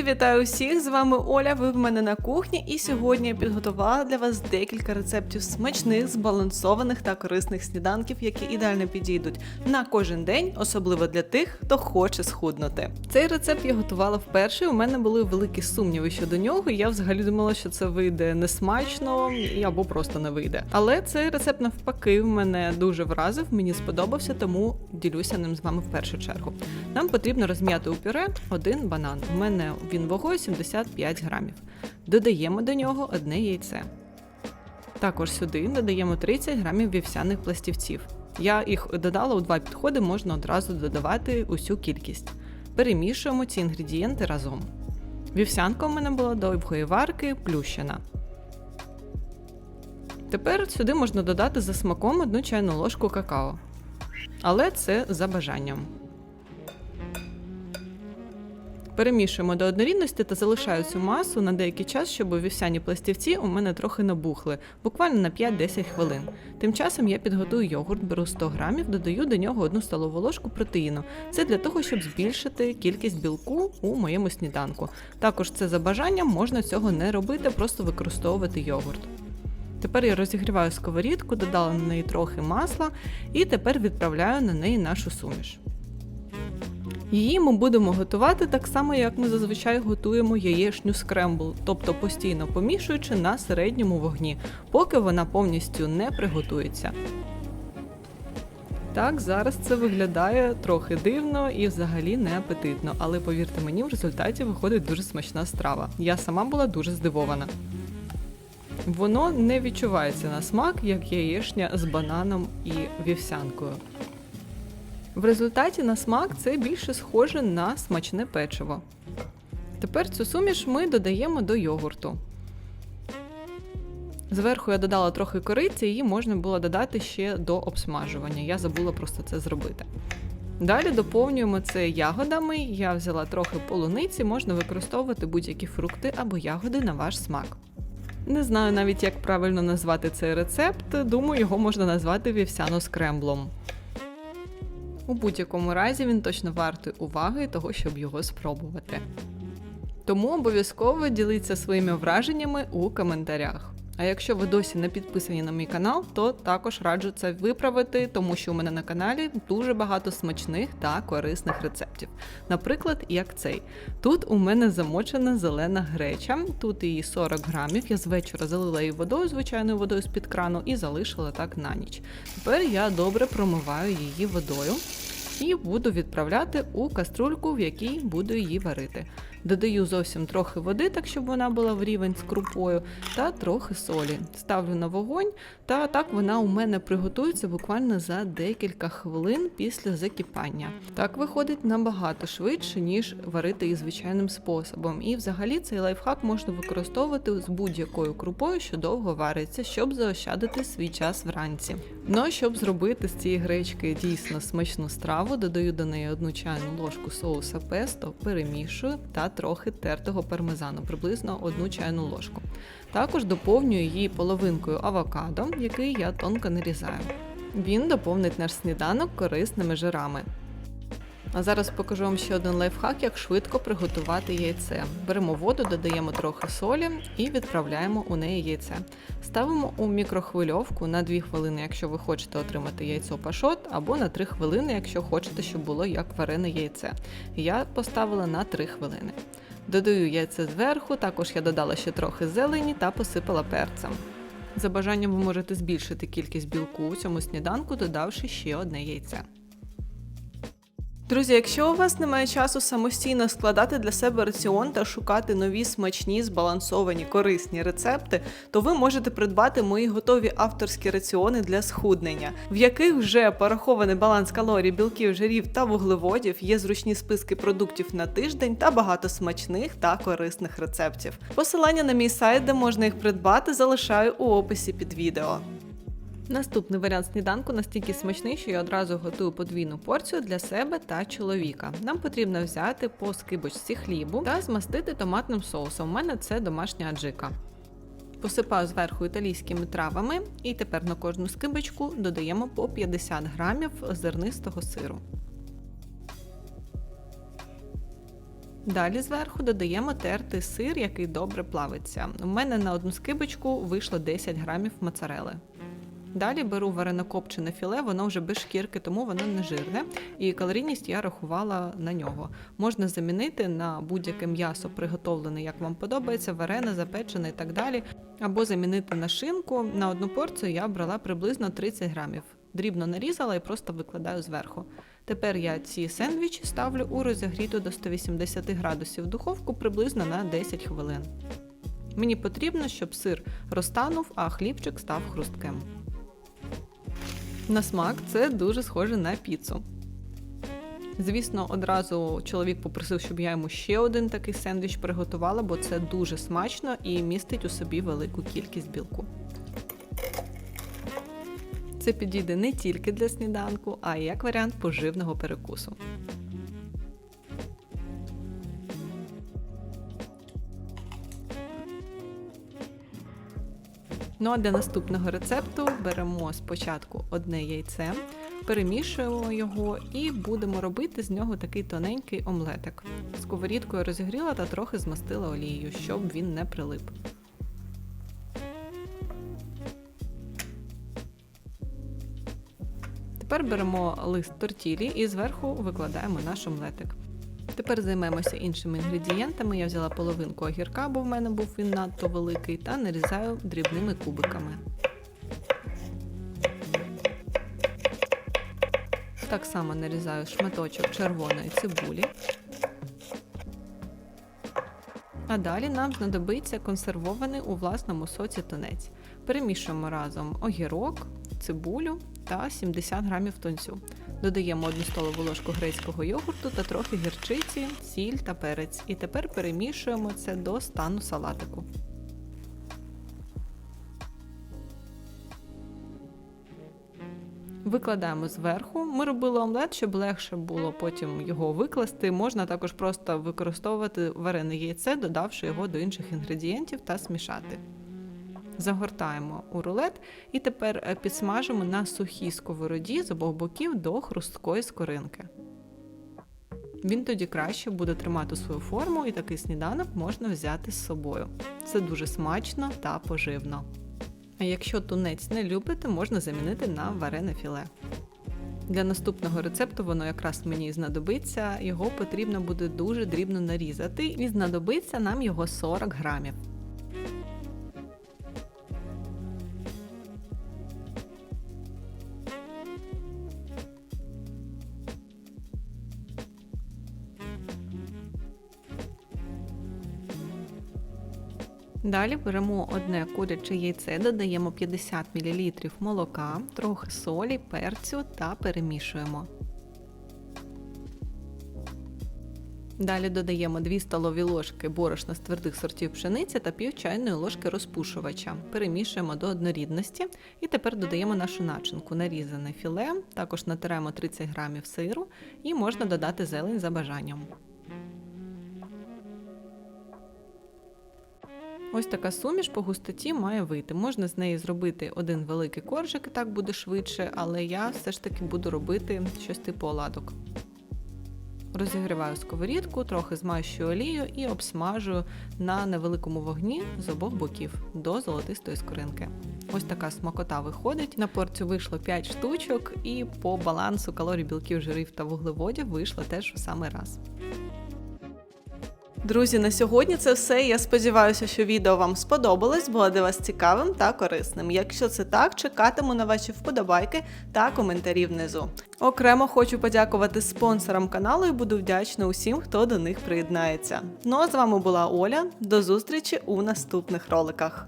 Друзі, вітаю усіх! З вами Оля. Ви в мене на кухні, і сьогодні я підготувала для вас декілька рецептів смачних, збалансованих та корисних сніданків, які ідеально підійдуть на кожен день, особливо для тих, хто хоче схуднути. Цей рецепт я готувала вперше. У мене були великі сумніви щодо нього. Я взагалі думала, що це вийде несмачно або просто не вийде. Але цей рецепт навпаки в мене дуже вразив, мені сподобався, тому ділюся ним з вами в першу чергу. Нам потрібно розм'яти у пюре один банан. У мене він вагою 75 грамів. Додаємо до нього одне яйце. Також сюди додаємо 30 грамів вівсяних пластівців. Я їх додала у два підходи, можна одразу додавати усю кількість. Перемішуємо ці інгредієнти разом. Вівсянка у мене була довгої варки, плющена. Тепер сюди можна додати за смаком одну чайну ложку какао. Але це за бажанням. Перемішуємо до однорідності та залишаю цю масу на деякий час, щоб вівсяні пластівці у мене трохи набухли, буквально на 5-10 хвилин. Тим часом я підготую йогурт, беру 100 грамів, додаю до нього одну столову ложку протеїну. Це для того, щоб збільшити кількість білку у моєму сніданку. Також це за бажанням можна цього не робити, просто використовувати йогурт. Тепер я розігріваю сковорідку, додала на неї трохи масла і тепер відправляю на неї нашу суміш. Її ми будемо готувати так само, як ми зазвичай готуємо яєчню скрембл, тобто постійно помішуючи на середньому вогні, поки вона повністю не приготується. Так, зараз це виглядає трохи дивно і взагалі не апетитно, але повірте мені, в результаті виходить дуже смачна страва. Я сама була дуже здивована. Воно не відчувається на смак, як яєчня з бананом і вівсянкою. В результаті на смак це більше схоже на смачне печиво. Тепер цю суміш ми додаємо до йогурту. Зверху я додала трохи кориці, її можна було додати ще до обсмажування. Я забула просто це зробити. Далі доповнюємо це ягодами. Я взяла трохи полуниці, можна використовувати будь-які фрукти або ягоди на ваш смак. Не знаю навіть, як правильно назвати цей рецепт, думаю, його можна назвати вівсяно скремблом. У будь-якому разі він точно вартий уваги того, щоб його спробувати. Тому обов'язково діліться своїми враженнями у коментарях. А якщо ви досі не підписані на мій канал, то також раджу це виправити, тому що у мене на каналі дуже багато смачних та корисних рецептів. Наприклад, як цей. Тут у мене замочена зелена греча, тут її 40 грамів. Я з вечора залила її водою, звичайною водою з-під крану, і залишила так на ніч. Тепер я добре промиваю її водою і буду відправляти у каструльку, в якій буду її варити. Додаю зовсім трохи води, так щоб вона була в рівень з крупою, та трохи солі. Ставлю на вогонь, та так вона у мене приготується буквально за декілька хвилин після закипання. Так виходить набагато швидше, ніж варити її звичайним способом. І взагалі цей лайфхак можна використовувати з будь-якою крупою, що довго вариться, щоб заощадити свій час вранці. Ну а щоб зробити з цієї гречки дійсно смачну страву, додаю до неї одну чайну ложку соуса песто, перемішую та трохи тертого пармезану, приблизно одну чайну ложку. Також доповнюю її половинкою авокадо, який я тонко нарізаю. Він доповнить наш сніданок корисними жирами. А зараз покажу вам ще один лайфхак, як швидко приготувати яйце. Беремо воду, додаємо трохи солі і відправляємо у неї яйце. Ставимо у мікрохвильовку на 2 хвилини, якщо ви хочете отримати яйцо пашот, або на 3 хвилини, якщо хочете, щоб було як варене яйце. Я поставила на 3 хвилини. Додаю яйце зверху, також я додала ще трохи зелені та посипала перцем. За бажанням ви можете збільшити кількість білку у цьому сніданку, додавши ще одне яйце. Друзі, якщо у вас немає часу самостійно складати для себе раціон та шукати нові смачні, збалансовані, корисні рецепти, то ви можете придбати мої готові авторські раціони для схуднення, в яких вже порахований баланс калорій, білків, жирів та вуглеводів, є зручні списки продуктів на тиждень та багато смачних та корисних рецептів. Посилання на мій сайт, де можна їх придбати, залишаю у описі під відео. Наступний варіант сніданку настільки смачний, що я одразу готую подвійну порцію для себе та чоловіка. Нам потрібно взяти по скибочці хлібу та змастити томатним соусом. У мене це домашня аджика. Посипаю зверху італійськими травами і тепер на кожну скибочку додаємо по 50 грамів зернистого сиру. Далі зверху додаємо тертий сир, який добре плавиться. У мене на одну скибочку вийшло 10 грамів моцарели. Далі беру варено-копчене філе, воно вже без шкірки, тому воно не жирне, і калорійність я рахувала на нього. Можна замінити на будь-яке м'ясо, приготовлене, як вам подобається, варене, запечене і так далі. Або замінити на шинку. На одну порцію я брала приблизно 30 грамів. Дрібно нарізала і просто викладаю зверху. Тепер я ці сендвічі ставлю у розігріту до 180 градусів духовку приблизно на 10 хвилин. Мені потрібно, щоб сир розтанув, а хлібчик став хрустким. На смак це дуже схоже на піцу. Звісно, одразу чоловік попросив, щоб я йому ще один такий сендвіч приготувала, бо це дуже смачно і містить у собі велику кількість білку. Це підійде не тільки для сніданку, а й як варіант поживного перекусу. Ну а для наступного рецепту беремо спочатку одне яйце, перемішуємо його і будемо робити з нього такий тоненький омлетик. Сковорідкою розігріла та трохи змастила олією, щоб він не прилип. Тепер беремо лист тортілі і зверху викладаємо наш омлетик. Тепер займемося іншими інгредієнтами. Я взяла половинку огірка, бо в мене був він надто великий, та нарізаю дрібними кубиками. Так само нарізаю шматочок червоної цибулі. А далі нам знадобиться консервований у власному соці тунець. Перемішуємо разом огірок, цибулю та 70 грамів тунцю. Додаємо 1 столову ложку грецького йогурту та трохи гірчиці, сіль та перець. І тепер перемішуємо це до стану салатику. Викладаємо зверху. Ми робили омлет, щоб легше було потім його викласти. Можна також просто використовувати варене яйце, додавши його до інших інгредієнтів та смішати. Загортаємо у рулет і тепер е, підсмажимо на сухій сковороді з обох боків до хрусткої скоринки. Він тоді краще буде тримати свою форму, і такий сніданок можна взяти з собою. Це дуже смачно та поживно. А якщо тунець не любите, можна замінити на варене філе. Для наступного рецепту воно якраз мені знадобиться, його потрібно буде дуже дрібно нарізати, і знадобиться нам його 40 грамів. Далі беремо одне куряче яйце, додаємо 50 мл молока, трохи солі, перцю та перемішуємо. Далі додаємо 2 столові ложки борошна з твердих сортів пшениці та пів чайної ложки розпушувача. Перемішуємо до однорідності і тепер додаємо нашу начинку, нарізане філе, також натираємо 30 грамів сиру і можна додати зелень за бажанням. Ось така суміш по густоті має вийти. Можна з неї зробити один великий коржик, і так буде швидше, але я все ж таки буду робити щось типу оладок. Розігріваю сковорідку, трохи змащую олію і обсмажую на невеликому вогні з обох боків до золотистої скоринки. Ось така смакота виходить. На порцію вийшло 5 штучок, і по балансу калорій, білків, жирів та вуглеводів вийшло теж в самий раз. Друзі, на сьогодні це все. Я сподіваюся, що відео вам сподобалось, було для вас цікавим та корисним. Якщо це так, чекатиму на ваші вподобайки та коментарі внизу. Окремо хочу подякувати спонсорам каналу і буду вдячна усім, хто до них приєднається. Ну а з вами була Оля. До зустрічі у наступних роликах.